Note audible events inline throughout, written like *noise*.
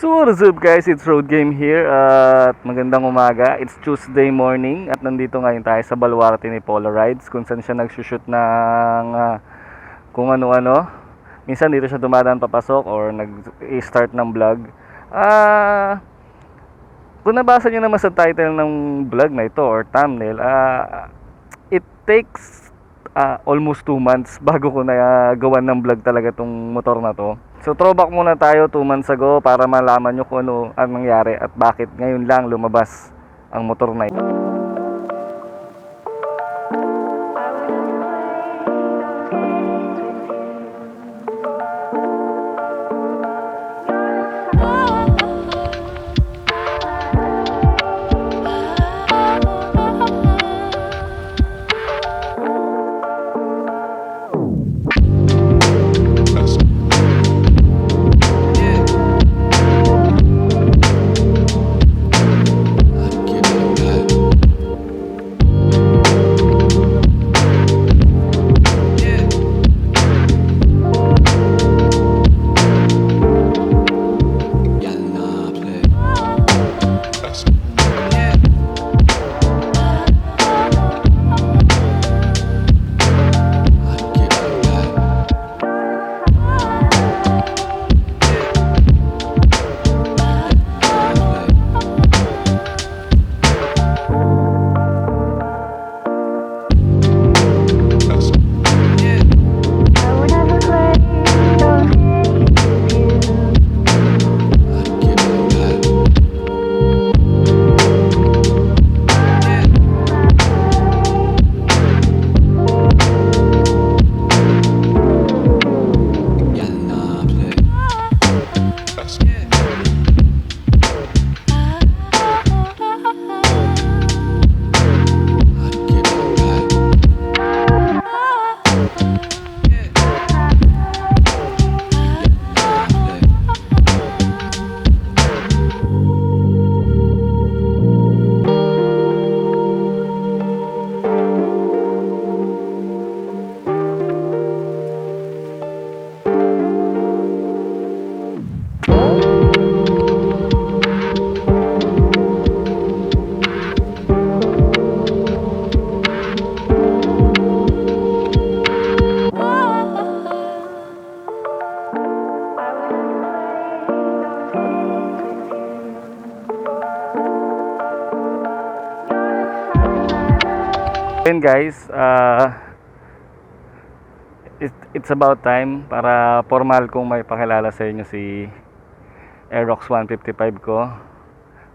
So what is up guys, it's Road Game here at magandang umaga. It's Tuesday morning at nandito ngayon tayo sa Baluarte ni Polarides kung saan siya nagsushoot ng ah, kung ano-ano. Minsan dito siya dumadaan papasok or nag-start ng vlog. Ah, kung nabasa niyo naman sa title ng vlog na ito or thumbnail, ah, it takes ah, almost 2 months *laughs* bago ko na gawan ng vlog talaga tong motor na to. So throwback muna tayo 2 months ago para malaman nyo kung ano ang nangyari at bakit ngayon lang lumabas ang motor na ito. And guys, uh, it, it's about time para formal kong may pakilala sa inyo si Aerox 155 ko.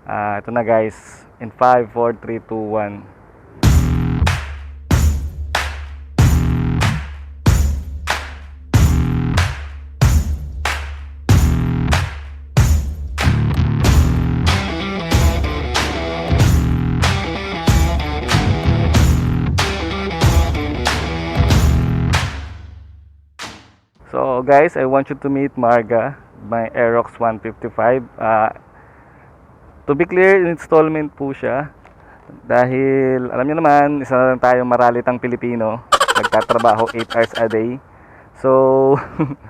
Ah, ito na guys, in 5, 4, 3, 2, 1. Guys, I want you to meet Marga, my Aerox 155. Ah, to be clear, installment po siya. Dahil, alam niyo naman, isa na lang tayong maralitang Pilipino. Nagtatrabaho 8 hours a day. So,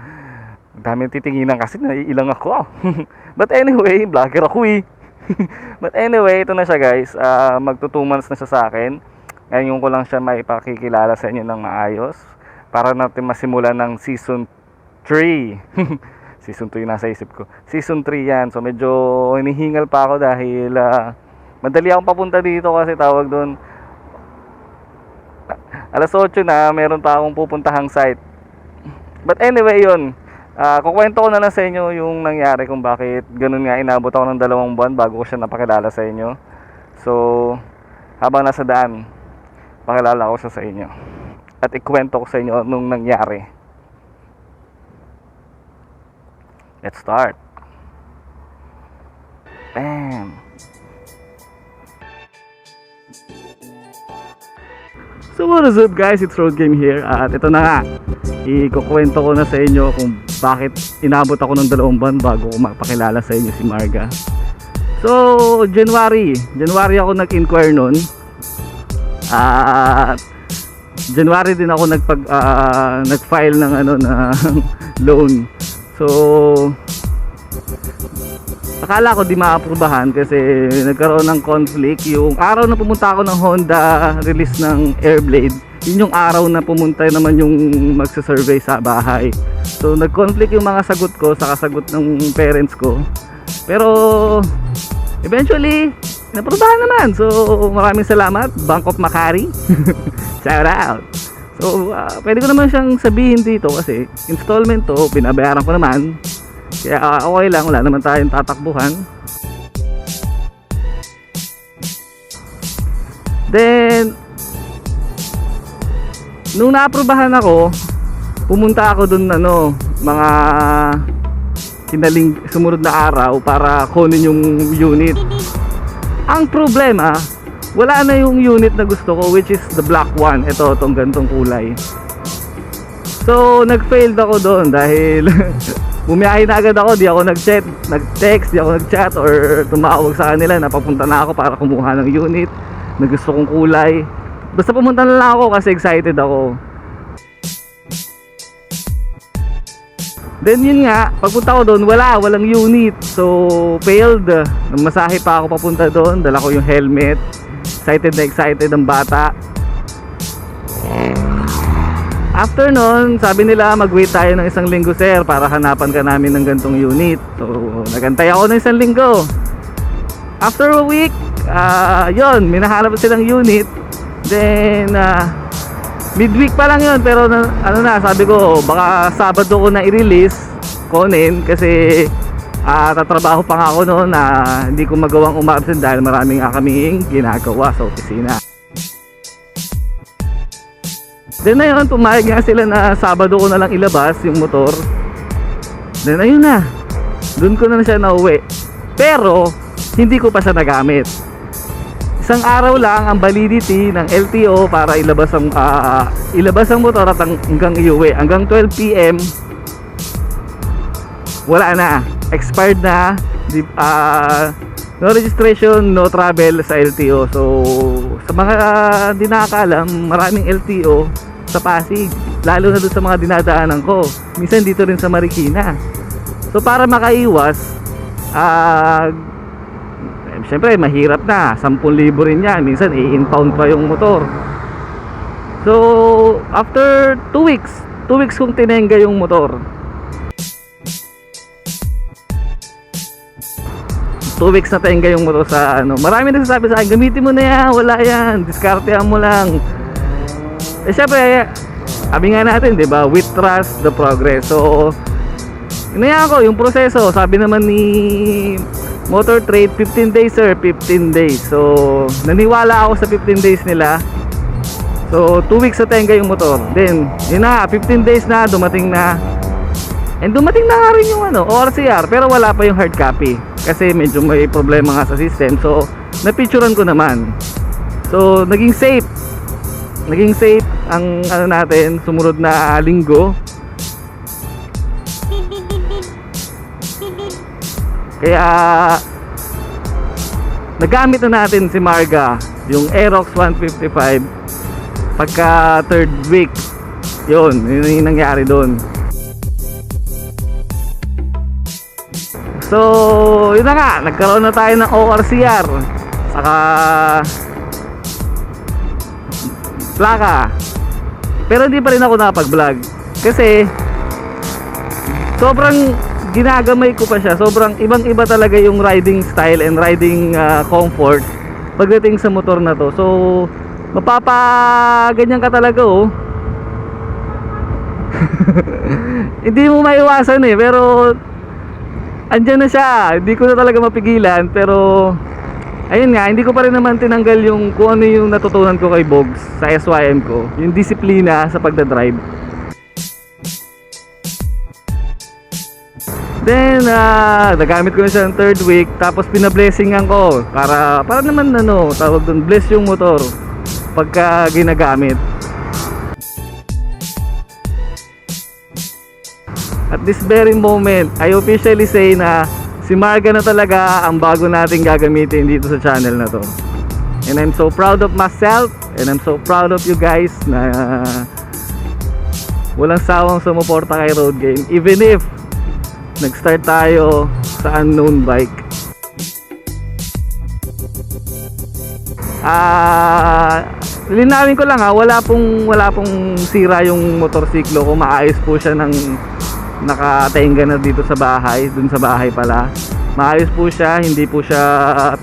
*laughs* daming titinginan kasi naiilang ako. *laughs* But anyway, vlogger ako eh. *laughs* But anyway, ito na siya guys. Ah, magto 2 months na siya sa akin. Ngayon ko lang siya maipakikilala sa inyo ng maayos. Para natin masimulan ng season 3. *laughs* season 2 yung nasa isip ko. Season 3 yan. So medyo hinihingal pa ako dahil ah, madali akong papunta dito kasi tawag doon. Alas 8 na, meron pa akong pupuntahang site. But anyway, yun. Ah, kukwento ko na lang sa inyo yung nangyari kung bakit ganun nga inabot ako ng dalawang buwan bago ko siya napakilala sa inyo. So, habang nasa daan, pakilala ko siya sa inyo. At ikwento ko sa inyo nung nangyari. Let's start. Bam! So what is up guys, it's Road Game here at ito na nga ikukwento ko na sa inyo kung bakit inabot ako ng dalawang buwan bago ko mapakilala sa inyo si Marga So January, January ako nag-inquire nun at January din ako nagpag ah, nag-file ng ano *laughs* na loan. So akala ko di maaprubahan kasi nagkaroon ng conflict. Yung araw na pumunta ako ng Honda release ng Airblade yun yung araw na pumunta naman yung magsasurvey sa bahay. So nag-conflict yung mga sagot ko sa kasagot ng parents ko. Pero eventually naprubahan naman. So maraming salamat Bank of Makari. *laughs* Shout out so ah, pwede ko naman siyang sabihin dito kasi installment to binabayaran ko naman kaya ah, okay lang, wala naman tayong tatakbuhan. Then, nung naaprubahan ako, pumunta ako dun ano, mga kinaling sumunod na araw para kunin yung unit. Ang problema, wala na yung unit na gusto ko which is the black one. Ito, itong gantong kulay. So, nag-failed ako doon dahil *laughs* bumiyahe na agad ako, di ako nag-chat, nag-text, di ako nag-chat or tumawag sa kanila na papunta na ako para kumuha ng unit na gusto kong kulay. Basta pumunta na lang ako kasi excited ako. Then yun nga, pagpunta ko doon, wala, walang unit. So, failed. Masahe pa ako papunta doon, dala ko yung helmet. Excited na excited ang bata. After nun, sabi nila mag-wait tayo ng isang linggo sir para hanapan ka namin ng gantong unit. So, nagantay ako ng isang linggo. After a week, ah yun, minahanap silang unit. Then, ah, midweek pa lang yun, pero ano na, sabi ko, baka Sabado ko na i-release, kunin, kasi ah tatrabaho pa nga ako noon na hindi ko magawang umabsent dahil maraming nga kaming ginagawa sa opisina. Then ayun, pumayag nga sila na Sabado ko na lang ilabas yung motor. Then ayun na. Doon ko na siya nauwi. Pero, hindi ko pa siya nagamit. Isang araw lang ang validity ng LTO para ilabas ang ah, ilabas ang motor at ang- hanggang iuwi. Hanggang 12 PM wala na. Expired na. Di, ah, no registration, no travel sa LTO. So, sa mga di nakakaalam, maraming LTO sa Pasig. Lalo na doon sa mga dinadaanan ko. Minsan dito rin sa Marikina. So, para makaiwas, ah, eh, Siyempre, mahirap na. 10,000 rin yan. Minsan, i-impound pa yung motor. So, after 2 weeks, 2 weeks kong tinengga yung motor. 2 weeks na tenga yung motor sa ano. Marami nagsasabi sa akin, gamitin mo na yan, wala yan, diskartehan mo lang. Eh syempre, sabi nga natin, di ba, with trust, the progress. So, inaya ko yung proseso. Sabi naman ni Motor Trade, 15 days sir, 15 days. So, naniwala ako sa 15 days nila. So, 2 weeks na tenga yung motor. Then, yun na, 15 days na, dumating na. And dumating na nga rin yung ano, ORCR, pero wala pa yung hard copy. Kasi medyo may problema nga sa system. So, napicturean ko naman. So, naging safe. Naging safe ang ano natin, sumunod na linggo. Kaya, nagamit na natin si Marga, yung Aerox 155, pagka third week. Yun, yun yung nangyari doon. So, yun na nga, nagkaroon na tayo ng ORCR. Saka plaka. Pero hindi pa rin ako nakapag-vlog. Kasi sobrang ginagamay ko pa siya. Sobrang ibang-iba talaga yung riding style and riding ah, comfort pagdating sa motor na to. So, mapapa ganyan ka talaga oh. *laughs* hindi mo maiwasan eh, pero andyan na siya. Hindi ko na talaga mapigilan pero ayun nga, hindi ko pa rin naman tinanggal yung kung ano yung natutunan ko kay Bogs sa SYM ko. Yung disiplina sa pagdadrive. Then, ah, nagamit ko na siya ng third week tapos pinablessingan ko para para naman ano, tawag doon, bless yung motor pagka ginagamit. At this very moment, I officially say na si Marga na talaga ang bago nating gagamitin dito sa channel na to. And I'm so proud of myself and I'm so proud of you guys na walang sawang sumuporta kay Road Game even if nag-start tayo sa unknown bike. Ah, uh, linawin ko lang ha, wala pong wala pong sira yung motorsiklo ko. Maayos po siya ng nakatenga na dito sa bahay, dun sa bahay pala. Maayos po siya, hindi po siya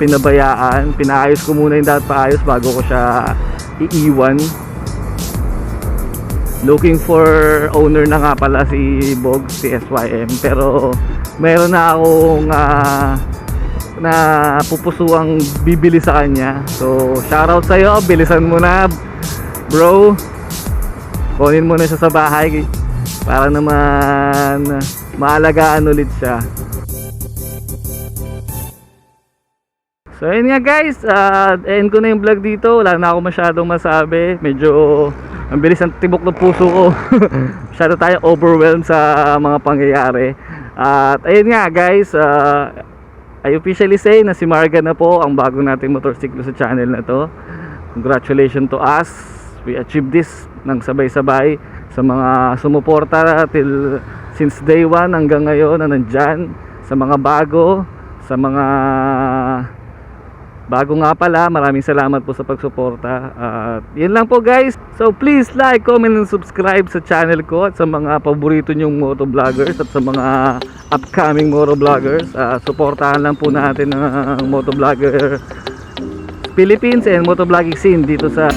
pinabayaan. Pinaayos ko muna yung dapat paayos bago ko siya iiwan. Looking for owner na nga pala si Bog, si SYM. Pero meron na akong ah, na pupusuang bibili sa kanya. So, shoutout sa'yo. Bilisan mo na, bro. Kunin mo na siya sa bahay para naman maalagaan ulit siya. So ayun nga guys, uh, end ko na yung vlog dito. Wala na ako masyadong masabi. Medyo ang bilis ng tibok ng puso ko. *laughs* Masyado tayo overwhelmed sa mga pangyayari. At ayun nga guys, uh, I officially say na si Marga na po ang bago nating motorsiklo sa channel na to. Congratulations to us. We achieved this ng sabay-sabay sa mga sumuporta till since day one hanggang ngayon na nandyan sa mga bago sa mga bago nga pala maraming salamat po sa pagsuporta. At yun lang po guys. So please like, comment and subscribe sa channel ko at sa mga paborito nyong motovloggers at sa mga upcoming motovloggers uh, suportahan lang po natin ang motovlogger Philippines and motovlogging scene dito sa